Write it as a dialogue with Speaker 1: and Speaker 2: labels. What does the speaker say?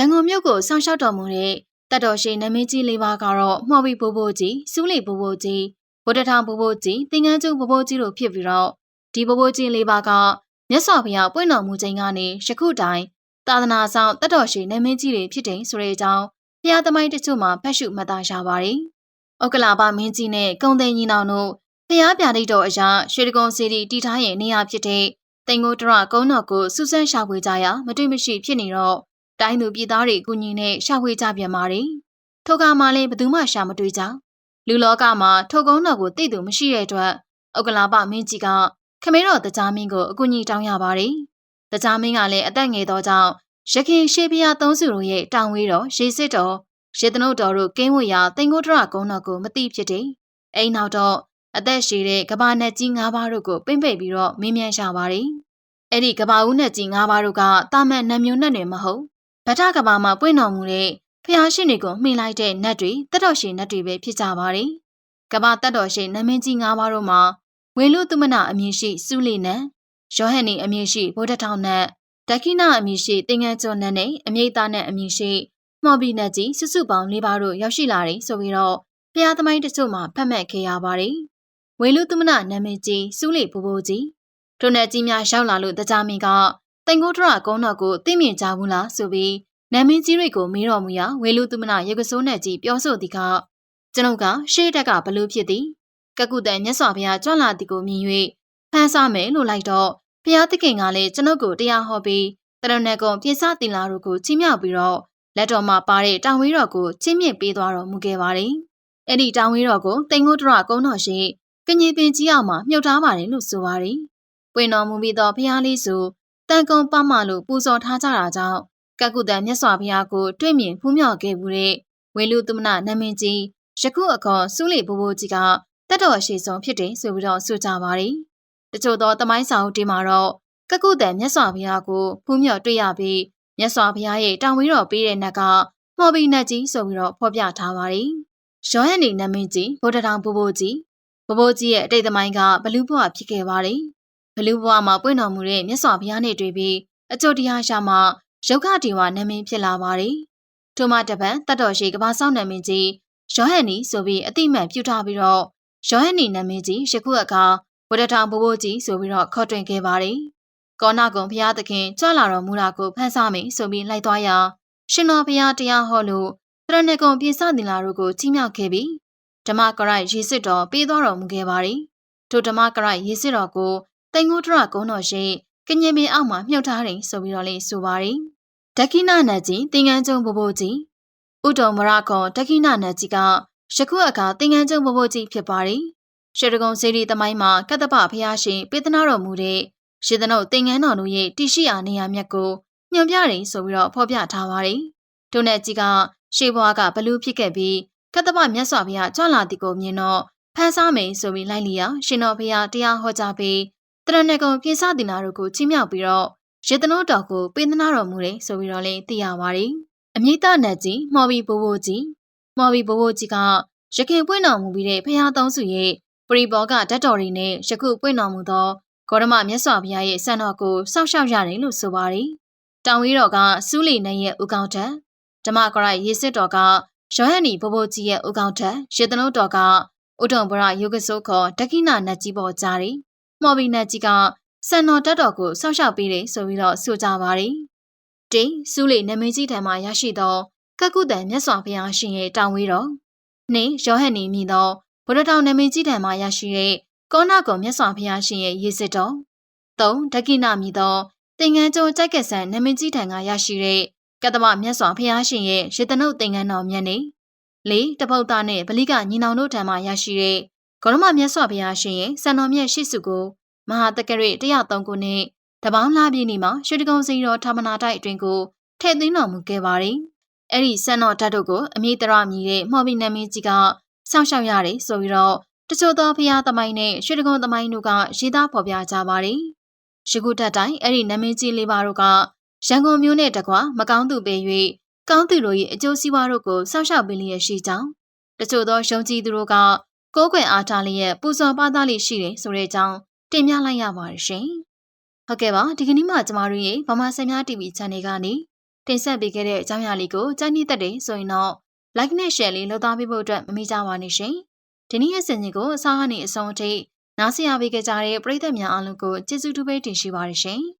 Speaker 1: ရန်ကုန်မြို့ကိုဆောင်းလျှောက်တော်မူတဲ့တတ်တော်ရှိနမင်းကြီးလေးပါးကတော့မှော်ဘီဘိုးဘိုးကြီးစူးလီဘိုးဘိုးကြီးဗုဒ္ဓထောင်ဘိုးဘိုးကြီးသင်္ကန်းကျုံဘိုးဘိုးကြီးတို့ဖြစ်ပြီးတော့ဒီဘိုးဘိုးကြီးလေးပါးကမြတ်စွာဘုရားပွင့်တော်မူခြင်းကနေယခုတိုင်သာသနာဆောင်တတ်တော်ရှိနမင်းကြီးတွေဖြစ်တယ်ဆိုတဲ့အကြောင်းဘုရားသမိုင်းတချို့မှာဖတ်ရှုမှတ်သားရပါတယ်။ဩကလာပမင်းကြီးနဲ့ကုံသိန်းကြီးနောင်တို့ဖျားပြတိတော်အရာရွှေတကုံစီတီတီထားရဲ့နေရာဖြစ်တဲ့တင်ကိုတရကုန်းတော်ကိုစူးစမ်းရှာဖွေကြရာမတွေ့မရှိဖြစ်နေတော့ တိုင်းသူပြည်သားတွေအကူအညီနဲ့ရှာဖွေကြပြန်ပါတယ်။ထိုကမှလည်းဘယ်သူမှရှာမတွေ့ကြ။လူလောကမှာထိုကုန်းတော်ကိုသိသူမရှိတဲ့အတွက်ဩကလာပမင်းကြီးကခမဲတော်တကြားမင်းကိုအကူအညီတောင်းရပါတယ်။တကြားမင်းကလည်းအသက်ငယ်သောကြောင့်ရခင်ရှေးဖျားသုံးစုတို့ရဲ့တောင်ဝေးတော်ရေစစ်တော်ရေတနုတ်တော်တို့ကင်းဝေရာတင်ကိုတရကုန်းတော်ကိုမသိဖြစ်တယ်။အိမ်နောက်တော့အသက်ရှည်တဲ့ကဘာနက်ကြီး၅ပါးတို့ကိုပင့်ပိတ်ပြီးတော့မင်းမြန်ရှာပါတယ်။အဲ့ဒီကဘာဦးနက်ကြီး၅ပါးတို့ကတာမန်နတ်မျိုးနတ်တွေမဟုတ် ဗထကဘာမှာပွင့်တော်မူတဲ့ဖျားရှင်တွေကိုမှီလိုက်တဲ့နတ်တွေတက်တော်ရှင်နတ်တွေပဲဖြစ်ကြပါတယ်။ကဘာတက်တော်ရှင်နမင်းကြီး၅ပါးတို့မှာဝေလူသမနအမည်ရှိစုလီနတ်ယောဟန်နီအမည်ရှိဗုဒ္ဓထောင်နတ်ဒခိနအမည်ရှိတင်ငန်းကျော်နတ်နဲ့အမြိတ်သားနတ်အမည်ရှိမော်ဘီနတ်ကြီးစုစုပေါင်း၄ပါးတို့ရောက်ရှိလာတယ်ဆိုပြီးတော့ဖျားသမိုင်းတချို့မှာဖတ်မှတ်ခဲ့ရပါတယ်။ဝေလူသမနနာမည်ကြီးစုလီဘိုးဘိုးကြီးထိုနတ်ကြီးများရောက်လာလို့တကြမင်းက တင်ကိုထရကုန်းတော်ကိုသိမြင်ကြဘူးလားဆိုပြီးနာမင်းကြီးတွေကိုမေးတော်မူရာဝေလူသမနရေကစိုးနဲ့ကြီးပြောဆိုသည်ကကျွန်ုပ်ကရှေးတက်ကဘလို့ဖြစ်သည်ကကုတန်မြတ်စွာဘုရားကြွလာသည်ကိုမြင်၍ဖန်ဆမယ်လို့လိုက်တော့ဘုရားသခင်ကလည်းကျွန်ုပ်ကိုတရားဟောပြီးတရဏဂုံပြေစတင်လာတို့ကိုချီးမြှောက်ပြီးတော့လက်တော်မှာပါတဲ့တောင်ဝေးတော်ကိုချီးမြှင့်ပေးသွားတော်မူခဲ့ပါတယ်။အဲ့ဒီတောင်ဝေးတော်ကိုတင်ငုတ်တရကုန်းတော်ရှိကညင်ပင်ကြီးအောင်မှာမြုပ်ထားပါတယ်လို့ဆိုပါတယ်။ပွင့်တော်မူပြီးတော့ဘုရားလေးဆို တန်ကုံပမလို့ပူဇော်ထားကြတာကြောင့်ကကုတန်မြတ်စွာဘုရားကိုတွေ့မြင်ဖူးမြော်ခဲ့မှုတဲ့ဝေလူသမနနမင်းကြီးယခုအခေါ်စူးလီဘိုးဘိုးကြီးကတတ်တော်အရှိဆုံးဖြစ်တယ်ဆိုပြီးတော့ဆိုကြပါတယ်။တချို့သောတမိုင်းဆောင်တီမှာတော့ကကုတန်မြတ်စွာဘုရားကိုဖူးမြော်တွေ့ရပြီးမြတ်စွာဘုရားရဲ့တောင်ဝေးတော်ပေးတဲ့နတ်ကမော်ဘီနတ်ကြီးဆိုပြီးတော့ဖော်ပြထားပါတယ်။ရောဟန်နီနမင်းကြီးဗုဒ္ဓတောင်ဘိုးဘိုးကြီးဘဘိုးကြီးရဲ့အတိတ်သမိုင်းကဘလူးဘွားဖြစ်ခဲ့ပါတယ်။ ဘလူးဘွားမှာပွင့်တော်မူတဲ့မြတ်စွာဘုရားနဲ့တွေ့ပြီးအကျိုးတရားရှာမှရုပ်ခတီဝနာမည်ဖြစ်လာပါတယ်။ထိုမှတပံတတ်တော်ရှိကဘာဆောင်နာမည်ကြီးယောဟန်နီဆိုပြီးအတိမတ်ပြုထားပြီးတော့ယောဟန်နီနာမည်ကြီးယခုအခါဝဒထောင်ဘိုးဘိုးကြီးဆိုပြီးတော့ခေါ်တွင်ခဲ့ပါတယ်။ကောနာကုံဘုရားသခင်ကြွလာတော်မူတာကိုဖန်ဆမယ်ဆိုပြီးလိုက်သွားရာရှင်တော်ဘုရားတရားဟောလို့တရဏဂုံပြေစတင်လာတို့ကိုချီးမြှောက်ခဲ့ပြီးဓမ္မကရိုက်ရေစစ်တော်ပေးသွားတော်မူခဲ့ပါတယ်။ထိုဓမ္မကရိုက်ရေစစ်တော်ကို တိန်ငုထရကုန်းတော်ရှိကညင်ပင်အောက်မှာမြုပ်ထားတယ်ဆိုပြီးတော့လေးဆိုပါတယ်။ဒကိနနတ်ကြီးတင်ငန်းကျုံဘဘိုးကြီးဥတော်မရခေါ်ဒကိနနတ်ကြီးကယခုအခါတင်ငန်းကျုံဘဘိုးကြီးဖြစ်ပါတယ်။ရှေတကုံစေရီသမိုင်းမှာကတ္တပဖျားရှင်ပေးသနာတော်မူတဲ့ရှေတနုတ်တင်ငန်းတော်တို့ရဲ့တရှိအားနေရာမြတ်ကိုညွန်ပြတယ်ဆိုပြီးတော့ဖော်ပြထားပါတယ်။ဒုနဲ့ကြီးကရှေးဘွားကဘလူးဖြစ်ခဲ့ပြီးကတ္တပမြတ်စွာဘုရားကြွလာသည်ကိုမြင်တော့ဖန်ဆားမယ်ဆိုပြီးလိုက်လျောရှင်တော်ဘုရားတရားဟောကြားပြီး တရဏဂုံပြေစတင်လာတို့ကိုချီးမြှောက်ပြီးတော့ရေတနိုးတော်ကိုပေးသနာတော်မူတယ်ဆိုပြီးတော့လည်းသိရပါတယ်။အမိတနတ်ကြီးမော်ဘီဘိုးဘိုးကြီးမော်ဘီဘိုးဘိုးကြီးကရခင်ပွင့်တော်မူပြီးတဲ့ဖရာသုံးစုရဲ့ပရိဘောကဓာတ်တော်တွေနဲ့ယခုပွင့်တော်မူသောဂေါရမမြတ်စွာဘုရားရဲ့စံတော်ကိုစောင့်ရှောက်ရတယ်လို့ဆိုပါတယ်။တောင်ဝေးတော်ကစူးလီနိုင်ရဲ့ဥကောင်းထက်ဓမ္မကရရေစစ်တော်ကယောဟန်နီဘိုးဘိုးကြီးရဲ့ဥကောင်းထက်ရေတနုတ်တော်ကဥဒုံဗရယုဂဆိုးခေါ်ဒကိနာနတ်ကြီးပေါ်ကြားတယ်။ မော်ဘီနတ်ကြီးကစံတော်တက်တော်ကိုစောင့်ရှောက်ပေးတယ်ဆိုပြီးတော့ဆိုကြပါတယ်။တိစူးလေနမင်းကြီးထံမှရရှိသောကကုတန်မြတ်စွာဘုရားရှင်ရဲ့တောင်ဝေးတော်နှင့်ယောဟန်နီမြည်သောဗုဒ္ဓတောင်နမင်းကြီးထံမှရရှိတဲ့ကောနာကုံမြတ်စွာဘုရားရှင်ရဲ့ရေစစ်တော်၃ဒကိနာမြည်သောသင်္ကန်းကျိုးကြိုက်ကဆန်နမင်းကြီးထံကရရှိတဲ့ကတ္တမမြတ်စွာဘုရားရှင်ရဲ့ရေတနုတ်သင်္ကန်းတော်မြတ်နေလေးတပုတ်သားနဲ့ဗလိကညီနောင်တို့ထံမှရရှိတဲ့ ဂေါရမမြတ်စွာဘုရားရှင်ရဲ့စံတော်မြတ်ရှိစုကိုမဟာတက္ကရိ103ခုနှစ်တပေါင်းလာပြည့်နေ့မှာရွှေတကုံစီတော်ဌာမနာတိုက်အတွင်ကိုထည့်သွင်းတော်မူခဲ့ပါတယ်။အဲ့ဒီစံတော်ဓာတ်တို့ကိုအမိတရမြည်တဲ့မော်ဘီနမင်းကြီးကစောင့်ရှောက်ရတယ်ဆိုပြီးတော့တချို့သောဖျားသမိုင်းနဲ့ရွှေတကုံသမိုင်းတို့ကရေးသားဖော်ပြကြပါတယ်။ရှိခုတက်တိုင်းအဲ့ဒီနမင်းကြီးလေးပါတို့ကရန်ကုန်မြို့နဲ့တကွာမကောင်းသူပေး၍ကောင်းသူတို့ရဲ့အကျိုးစီးပွားတို့ကိုစောင့်ရှောက်ပေးလျက်ရှိကြောင်းတချို့သောရှုံးကြီးသူတို့က ကိုးကွယ်အားထားလျက်ပူဇော်ပါသားလေးရှိတယ်ဆိုတဲ့အကြောင်းတင်ပြလိုက်ရပါတယ်ရှင်။ဟုတ်ကဲ့ပါဒီကနေ့မှကျမတို့ရဲ့ဗမာစင်များ TV Channel ကနေတင်ဆက်ပေးခဲ့တဲ့အကြောင်းအရာလေးကိုကြားနေတတ်တယ်ဆိုရင်တော့ like နဲ့ share လေးလုပ်သားပေးဖို့အတွက်မမေ့ကြပါနဲ့ရှင်။ဒီနေ့ရဲ့စင်ကြီးကိုအစားကနေအဆုံးအထိနားဆင်ရပေးကြတဲ့ပရိသတ်များအားလုံးကိုကျေးဇူးတူပဲတင်ရှိပါရရှင်။